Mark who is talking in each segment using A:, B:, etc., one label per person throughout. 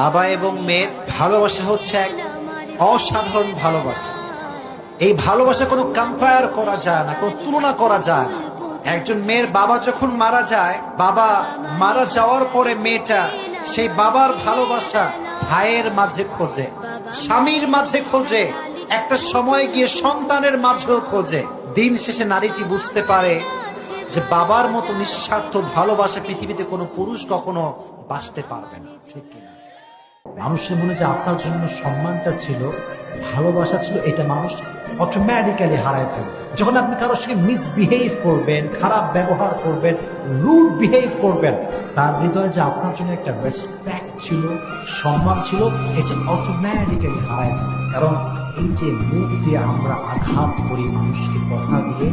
A: বাবা এবং মেয়ের ভালোবাসা হচ্ছে এক অসাধারণ ভালোবাসা। এই ভালোবাসা কোনো কম্পেয়ার করা যায় না, কোনো তুলনা করা যায় না। একজন মেয়ের বাবা যখন মারা যায়, বাবা মারা যাওয়ার পরে মেয়েটা সেই বাবার ভালোবাসা ভাইয়ের মাঝে খোঁজে, স্বামীর মাঝে খোঁজে, একটা সময় গিয়ে সন্তানের মাঝেও খোঁজে। দিন শেষে নারীটি বুঝতে পারে যে বাবার মতো নিঃস্বার্থ ভালোবাসা পৃথিবীতে কোনো পুরুষ কখনো বাঁচতে পারবে না। ঠিক কিনা? মানুষের মনে যে আপনার জন্য সম্মানটা ছিল, ভালোবাসা ছিল, এটা মানুষ অটোমেটিক্যালি হারায় ফেলবে। যখন আপনি কারোর সঙ্গে মিসবিহেভ করবেন, খারাপ ব্যবহার করবেন রুড বিহেভ করবেন, তার হৃদয়ে যে আপনার জন্য একটা রেসপেক্ট ছিল, সম্মান ছিল, এটা অটোমেটিক্যালি হারায় যাবে। কারণ এই যে মুখ দিয়ে আমরা আঘাত করি মানুষকে কথা দিয়ে,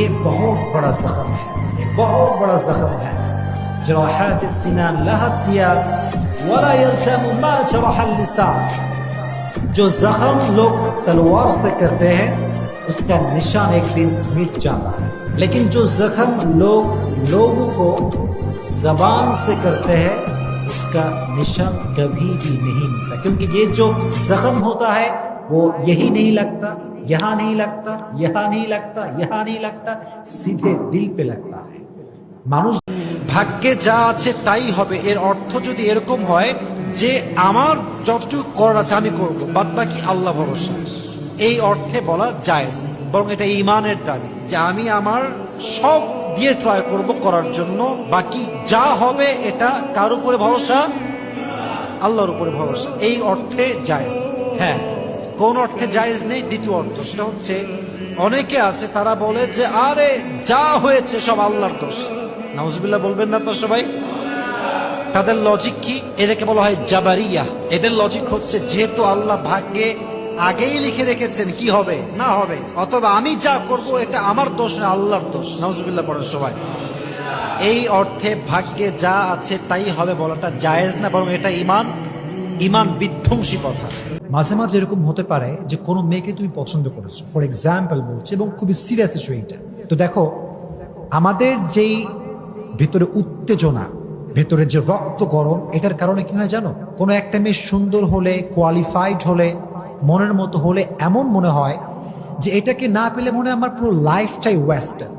A: এ বহুত বড় জখম হ্যাঁ এ বহুত বড় জখম হ্যাঁ جراحات السنان لها الطياب ولا يلتم ما جرح اللسان. जो जख्म लोग तलवार से करते हैं उसका निशान एक दिन मिट जाता है लेकिन जो जख्म लोग लोगों को जबान से करते हैं उसका निशान कभी भी नहीं मिलता क्योंकि ये जो जख्म होता है वो यही नहीं लगता यहाँ नहीं लगता यहाँ नहीं लगता यहाँ नहीं लगता सीधे दिल पे लगता है मानुष ভাগ্যে যা আছে তাই হবে। এর অর্থ যদি এরকম হয় যে আমার যতটুকু করার আছে আমি করব বাদ বাকি আল্লাহ ভরসা। এই অর্থে বলা জায়েজ, বরং এটা ইমানের দাবি যে আমি আমার সব দিয়ে ট্রাই করব করার জন্য। বাকি যা হবে এটা কার উপরে ভরসা? আল্লাহর উপরে ভরসা। এই অর্থে জায়েজ। হ্যাঁ কোন অর্থে জায়েজ নেই, দ্বিতীয় অর্থ সেটা হচ্ছে, অনেকে আছে তারা বলে যে, আরে যা হয়েছে সব আল্লাহর দোষ। নাউজুবিল্লাহ বলবেন না আপনার সবাই? তাদের লজিক কি? এদেরকে বলা হয় জাবারিয়া। এদের লজিক হচ্ছে, যেহেতু আল্লাহ ভাগ্যে আগেই লিখে রেখেছেন, কি হবে? না হবে। অথবা আমি যা করব, এটা আমার দোষ, না আল্লাহর দোষ। নাউজুবিল্লাহ পড়েন সবাই। এই অর্থে ভাগ্যে যা আছে, তাই হবে বলাটা জায়েজ না, বরং এটা ইমান ইমান বিধ্বংসী কথা। মাঝে মাঝে এরকম হতে পারে যে কোনো মেয়েকে তুমি পছন্দ করেছ। ফর এক্সাম্পল বলছি, এবং খুবই সিরিয়াস ইস্যু এইটা। তো দেখো, আমাদের যেই ভেতরে উত্তেজনা, ভেতরে যে রক্ত গরম এটার কারণে কি হয় জানো? কোনো একটা মেয়ে সুন্দর হলে কোয়ালিফাইড হলে, মনের মতো হলে এমন মনে হয় যে এটাকে না পেলে মনে আমার পুরো লাইফটাই ওয়েস্টেড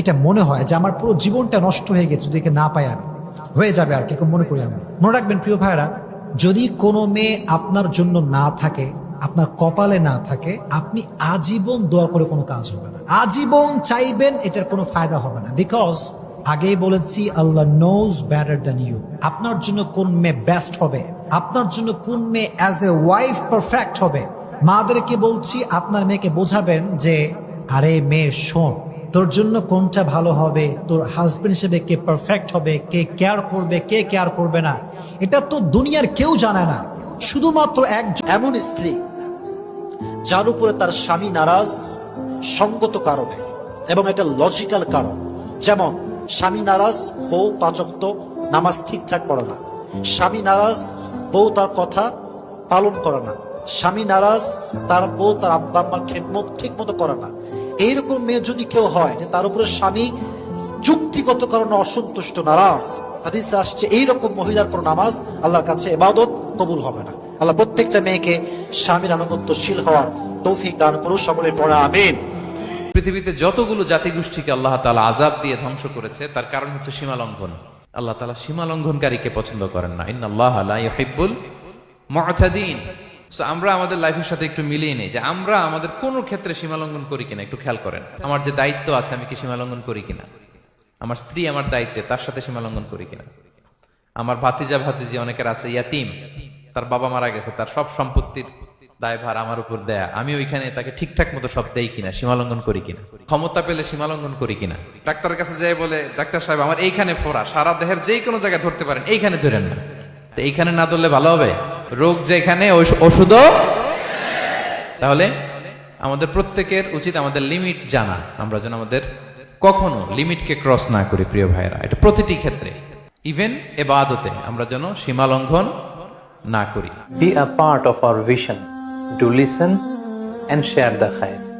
A: এটা মনে হয় যে আমার পুরো জীবনটা নষ্ট হয়ে গেছে, যদি একে না পাই আমি। হয়ে যাবে আর কি মনে করি আমি। মনে রাখবেন, প্রিয় ভাইরা যদি কোনো মেয়ে আপনার জন্য না থাকে, আপনার কপালে না থাকে, আপনি আজীবন দোয়া করে কোনো কাজ হবে না। আজীবন চাইবেন এটার কোনো ফায়দা হবে না। বিকজ আগেই বলেছি, Allah knows better than you আপনার জন্য কোন মেয়ে বেস্ট হবে? আপনার জন্য কোন মেয়ে অ্যাজ এ ওয়াইফ পারফেক্ট হবে? মাদেরকে বলছি, আপনার মেয়েকে বোঝাবেন যে, আরে মেয়ে, শোন, তোর জন্য কোনটা ভালো হবে? তোর হাজবেন্ড হিসেবে কে পারফেক্ট হবে? কে কেয়ার করবে? কে কেয়ার করবে না? এটা তো দুনিয়ার কেউ জানে না। শুধুমাত্র এক এমন স্ত্রী যার উপরে তার স্বামী নারাজ, সঙ্গত কারণে, এবং এটা লজিক্যাল কারণ। যেমন স্বামী নারাজ, বউ পাচক্ত, নামাজ ঠিকঠাক পড়ে না। স্বামী নারাজ, বউ তার কথা পালন করে না। স্বামী নারাজ, তার বউ তার আব্বা আম্মার খেদমত ঠিক মতো করে না। এইরকম মেয়ে যদি কেউ হয়, যে তার উপরে স্বামী যুক্তিগত কারণে অসন্তুষ্ট, নারাজ, হাদিসে আসছে এইরকম মহিলার কোন নামাজ আল্লাহর কাছে এবাদত কবুল হবে না। আল্লাহ প্রত্যেকটা মেয়েকে স্বামীর আনুগত্যশীল হওয়ার তৌফিক দান করুন সকলে পড়া আমিন।
B: পৃথিবীতে যতগুলো জাতিগোষ্ঠীকে আল্লাহ তালা আজাব দিয়ে ধ্বংস করেছে, তার কারণ হচ্ছে সীমা লঙ্ঘন। আল্লাহ তালা সীমা লঙ্ঘনকারীকে পছন্দ করেন না। ইন্না আল্লাহ হিব্বুল আমরা আমাদের লাইফের সাথে একটু মিলিয়ে নেই যে আমরা আমাদের কোন ক্ষেত্রে সীমা লঙ্ঘন করি কিনা, একটু খেয়াল করেন। আমার যে দায়িত্ব আছে, আমি কি সীমা লঙ্ঘন করি কিনা? আমার স্ত্রী আমার দায়িত্বে, তার সাথে সীমা লঙ্ঘন করি কিনা? আমার ভাতিজা ভাতিজি অনেকের আছে, ইয়াতিম। তার বাবা মারা গেছে, তার সব সম্পত্তির দায়ভার আমার উপর দেয়া। আমি ওইখানে তাকে ঠিকঠাক মতো সব দেই কিনা, সীমালঙ্ঘন করি কিনা। ক্ষমতা পেলে সীমালঙ্ঘন করি কিনা। ডাক্তারের কাছে যাই বলে, ডাক্তার সাহেব, আমার এইখানে ফোড়া, সারা দেহের যেই কোনো জায়গায় ধরতে পারেন, এইখানে ধরেন না। তো এইখানে না ধরলে ভালো হবে? রোগ যেখানে ওষুধও? তাহলে আমাদের প্রত্যেকের উচিত, আমাদের লিমিট জানা। আমরা যেন আমাদের কখনো লিমিটকে ক্রস না করি, প্রিয় ভাইরা এটা প্রতিটি ক্ষেত্রে। ইভেন এবাদতে আমরা যেন সীমালঙ্ঘন না করি।
C: Be a part of our vision. Do listen and share the khair.